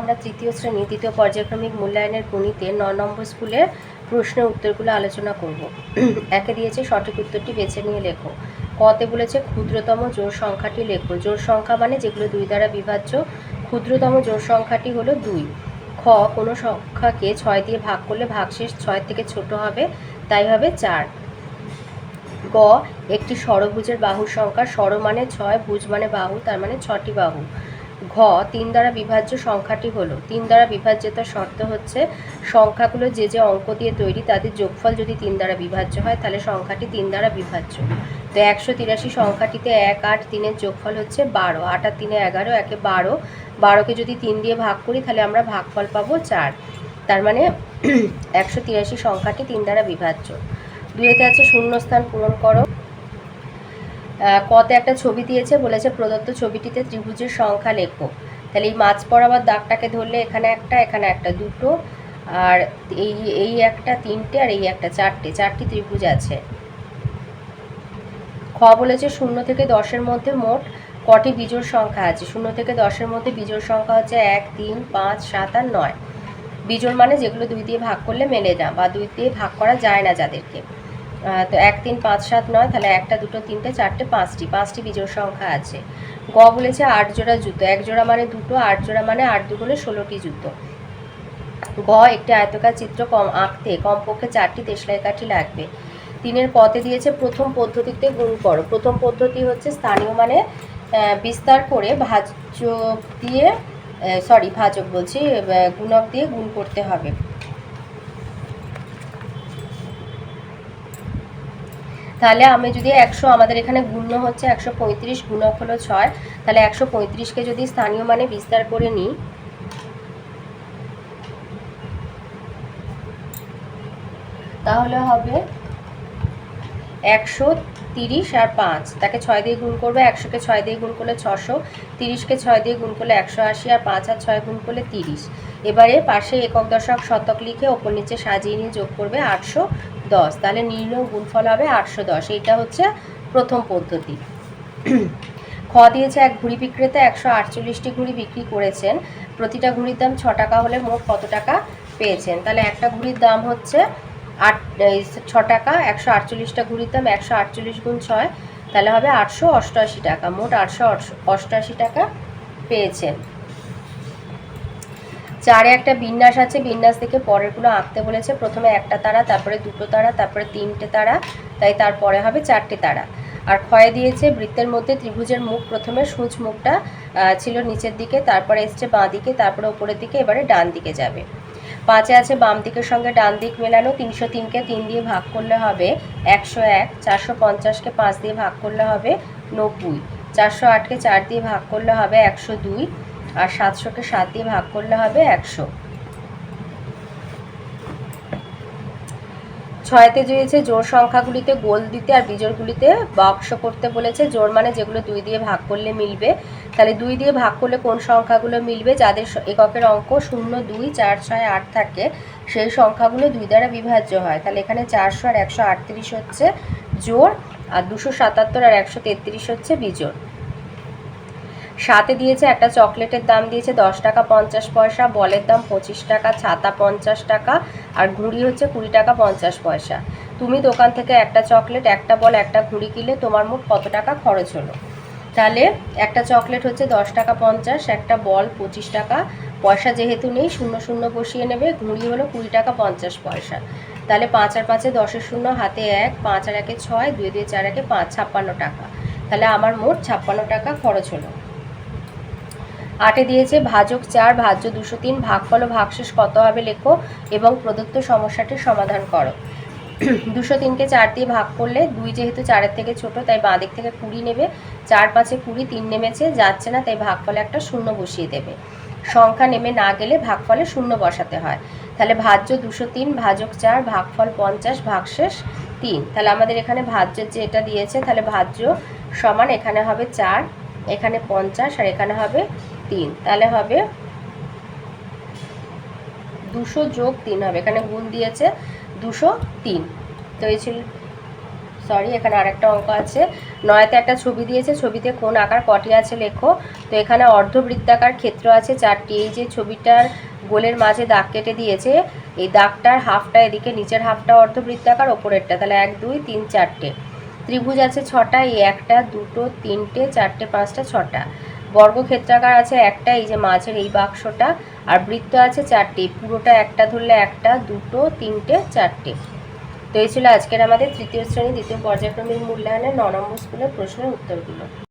আমরা তৃতীয় শ্রেণি, তৃতীয় পর্যায়ক্রমিক মূল্যায়নের গণিতে ন নম্বর স্কুলের প্রশ্নের উত্তরগুলো আলোচনা করব। একে দিয়েছে সঠিক উত্তরটি বেছে নিয়ে লেখো। কতে বলেছে, ক্ষুদ্রতম জোড় সংখ্যাটি লেখো। জোড় সংখ্যা মানে যেগুলো দুই দ্বারা বিভাজ্য, ক্ষুদ্রতম জোড় সংখ্যাটি হলো দুই। খ, কোনো সংখ্যাকে ছয় দিয়ে ভাগ করলে ভাগশেষ ছয় থেকে ছোট হবে, তাই হবে চার। গ, একটি ষড়ভুজের বাহুর সংখ্যা ষড় মানে ছয়, ভুজ মানে বাহু, তার মানে ছটি বাহু। ঘ, তিন দ্বারা বিভাজ্য সংখ্যাটি হলো। তিন দ্বারা বিভাজ্যতার শর্ত হচ্ছে, সংখ্যাগুলো যে যে অঙ্ক দিয়ে তৈরি তাদের যোগফল যদি তিন দ্বারা বিভাজ্য হয়, তাহলে সংখ্যাটি তিন দ্বারা বিভাজ্য। তো একশো তিরাশি সংখ্যাটিতে এক, আট, তিনের যোগফল হচ্ছে বারো। আট আর তিনে এগারো, একে বারো। বারোকে যদি তিন দিয়ে ভাগ করি, তাহলে আমরা ভাগফল পাবো চার। তার মানে একশো তিরাশি সংখ্যাটি তিন দ্বারা বিভাজ্য। দুয়েতে আছে শূন্যস্থান পূরণ করো। কতে একটা ছবি দিয়েছে, বলেছে প্রদত্ত ছবিটিতে ত্রিভুজের সংখ্যা লেখো। তাহলে এই মাছ বরাবর দাগটাকে ধরলে এখানে একটা এখানে একটা, দুটো, আর এই এই একটা তিনটে, আর এই একটা চারটে, চারটি ত্রিভুজ আছে। খ বলেছে শূন্য থেকে দশের মধ্যে মোট কটি বিজোড় সংখ্যা আছে? শূন্য থেকে দশের মধ্যে বিজোড় সংখ্যা হচ্ছে এক, তিন, পাঁচ, সাত, আর নয়। বিজোড় মানে যেগুলো দুই দিয়ে ভাগ করলে মেলে না বা দুই দিয়ে ভাগ করা যায় না যাদেরকে। তো এক তিন পাঁচ সাত নয়, তাহলে একটা, দুটো, তিনটে, চারটে, পাঁচটি পাঁচটি বিজোড় সংখ্যা আছে। গ বলেছে আট জোড়া জুতো এক জোড়া মানে দুটো, আট জোড়া মানে আট দুগুণে ষোলোটি জুতো গ, একটি আয়তকার চিত্র কম আঁকতে, কমপক্ষে চারটি দেশলাই কাঠি লাগবে। তিনের পথে দিয়েছে প্রথম পদ্ধতিতে গুণ করো। প্রথম পদ্ধতি হচ্ছে স্থানীয় মানে বিস্তার করে ভাজক দিয়ে সরি ভাজক বলছি গুণক দিয়ে গুণ করতে হবে। তাহলে আমি যদি একশো, আমাদের এখানে গুণ্য হচ্ছে একশো পঁয়ত্রিশ গুণক হলো ছয়, তাহলে একশো পঁয়ত্রিশকে যদি স্থানীয় মানে বিস্তার করে নিই, তাহলে হবে একশো তিরিশ আর পাঁচ, তাকে ছয় দিয়ে গুণ করবে, একশোকে ছয় দিয়ে গুণ করলে ছশো, তিরিশকে ছয় দিয়ে গুণ করলে একশো আশি আর পাঁচ আর ছয় গুণ করলে তিরিশ। এবারে পাশে একক দশক শতক লিখে ওপর নিচে সাজিয়ে নিয়ে যোগ করবে আটশো দশ, তাহলে নির্ণয় গুণফল হবে আটশো দশ। এইটা হচ্ছে প্রথম পদ্ধতি। খ দিয়েছে এক ঘুড়ি বিক্রেতা একশো আটচল্লিশটি ঘুড়ি বিক্রি করেছেন। প্রতিটা ঘুড়ির দাম ছ টাকা হলে মোট কত টাকা পেয়েছেন? তাহলে একটা ঘুড়ির দাম হচ্ছে আট ছ টাকা, একশো আটচল্লিশটা ঘুড়ির দাম একশো আটচল্লিশ গুণ ছয়, তাহলে হবে আটশো অষ্টআশি টাকা। মোট আটশো অষ্টআশি টাকা পেয়েছেন। চারে একটা বিন্যাস আছে, বিন্যাস থেকে পরেরগুলো আঁকতে বলেছে। প্রথমে একটা তারা, তারপরে দুটো তারা, তারপরে তিনটে তারা, তাই তারপরে হবে চারটে তারা। আর ক্ষয়ে দিয়েছে বৃত্তের মধ্যে ত্রিভুজের মুখ। প্রথমে সূচ মুখটা ছিল নিচের দিকে, তারপরে এসছে বাঁ দিকে, তারপরে ওপরের দিকে, এবারে ডান দিকে যাবে। পাঁচে আছে বাম দিকের সঙ্গে ডান দিক মেলানো। তিনশো তিনকে তিন দিয়ে ভাগ করলে হবে একশো এক, চারশো পঞ্চাশকে পাঁচ দিয়ে ভাগ করলে হবে নব্বই, চারশো আটকে চার দিয়ে ভাগ করলে হবে একশো দুই আর সাতশোকে সাত দিয়ে ভাগ করলে হবে একশো। ছয়তে দিয়েছে জোড় সংখ্যাগুলিতে, গোল দিতে আর বিজোড়গুলিতে বাক্স করতে বলেছে। জোড় মানে যেগুলো দুই দিয়ে ভাগ করলে মিলবে। তাহলে দুই দিয়ে ভাগ করলে কোন সংখ্যাগুলো মিলবে? যাদের এককের অঙ্ক শূন্য, দুই, চার, ছয়, আট থাকে, সেই সংখ্যাগুলো দুই দ্বারা বিভাজ্য হয়। তাহলে এখানে চারশো আর একশো আটত্রিশ হচ্ছে জোড় আর দুশো সাতাত্তর আর একশো তেত্রিশ হচ্ছে বিজোড়। সাথে দিয়েছে একটা চকলেটের দাম দিয়েছে দশ টাকা পঞ্চাশ পয়সা, বলের দাম পঁচিশ টাকা, ছাতা পঞ্চাশ টাকা আর ঘুড়ি হচ্ছে কুড়ি টাকা পঞ্চাশ পয়সা। তুমি দোকান থেকে একটা চকলেট, একটা বল, একটা ঘুড়ি কিনলে তোমার মোট কত টাকা খরচ হলো? তাহলে একটা চকলেট হচ্ছে দশ টাকা পঞ্চাশ, একটা বল পঁচিশ টাকা, পয়সা যেহেতু নেই শূন্য শূন্য বসিয়ে নেবে, ঘুড়ি হলো কুড়ি টাকা পঞ্চাশ পয়সা। তাহলে পাঁচ আর পাঁচে দশের শূন্য, হাতে এক, পাঁচ আর একে ছয় দুই দুই চার একে পাঁচ, ছাপ্পান্ন টাকা। তাহলে আমার মোট ছাপ্পান্ন টাকা খরচ হলো। আটে দিয়েছে, ভাজক চার, ভাজ্য দুশো তিন, ভাগফল ও ভাগশেষ কত হবে লেখো এবং প্রদত্ত সমস্যাটির সমাধান করো। দুশো তিনকে চার দিয়ে ভাগ করলে দুই যেহেতু চারের থেকে ছোট, তাই বাঁ দিক থেকে কুড়ি নেবে। চার পাঁচে কুড়ি, তিন নেমেছে, যাচ্ছে না, তাই ভাগফলে একটা শূন্য বসিয়ে দেবে। সংখ্যা নেমে না গেলে ভাগফলে শূন্য বসাতে হয়। তাহলে ভাজ্য দুশো তিন, ভাজক চার, ভাগফল পঞ্চাশ, ভাগশেষ তিন। তাহলে আমাদের এখানে ভাজ্যের যে এটা দিয়েছে, তাহলে ভাজ্য সমান এখানে হবে চার, এখানে পঞ্চাশ, আর এখানে হবে তিন, তাহলে হবে দুশো যোগ তিন হবে, এখানে গুণ দিয়েছে দুশো তিন। তো এই ছিল সরি এখানে আরেকটা অঙ্ক আছে। নয়তে একটা ছবি দিয়েছে, ছবিতে কোন আকার কটি আছে লেখো। তো এখানে অর্ধবৃত্তাকার ক্ষেত্র আছে চারটি, এই যে ছবিটার গোলের মাঝে দাগ কেটে দিয়েছে, এই দাগটার হাফটা এদিকে, নিচের হাফটা অর্ধবৃত্তাকার, ওপরেরটা, তাহলে এক, দুই, তিন, চারটে। ত্রিভুজ আছে ছটা, এই একটা, দুটো, তিনটে, চারটে, পাঁচটা, ছটা। বর্গক্ষেত্রাকার আছে একটা, এই যে মাঝের এই বাক্সটা, আর বৃত্ত আছে চারটি। পুরোটা একটা ধরলে একটা, দুটো, তিনটে, চারটে। তো এই ছিল আজকের আমাদের তৃতীয় শ্রেণি, দ্বিতীয় পর্যায়ক্রমিক মূল্যায়নের ন নম্বর স্কুলের প্রশ্নের উত্তরগুলো।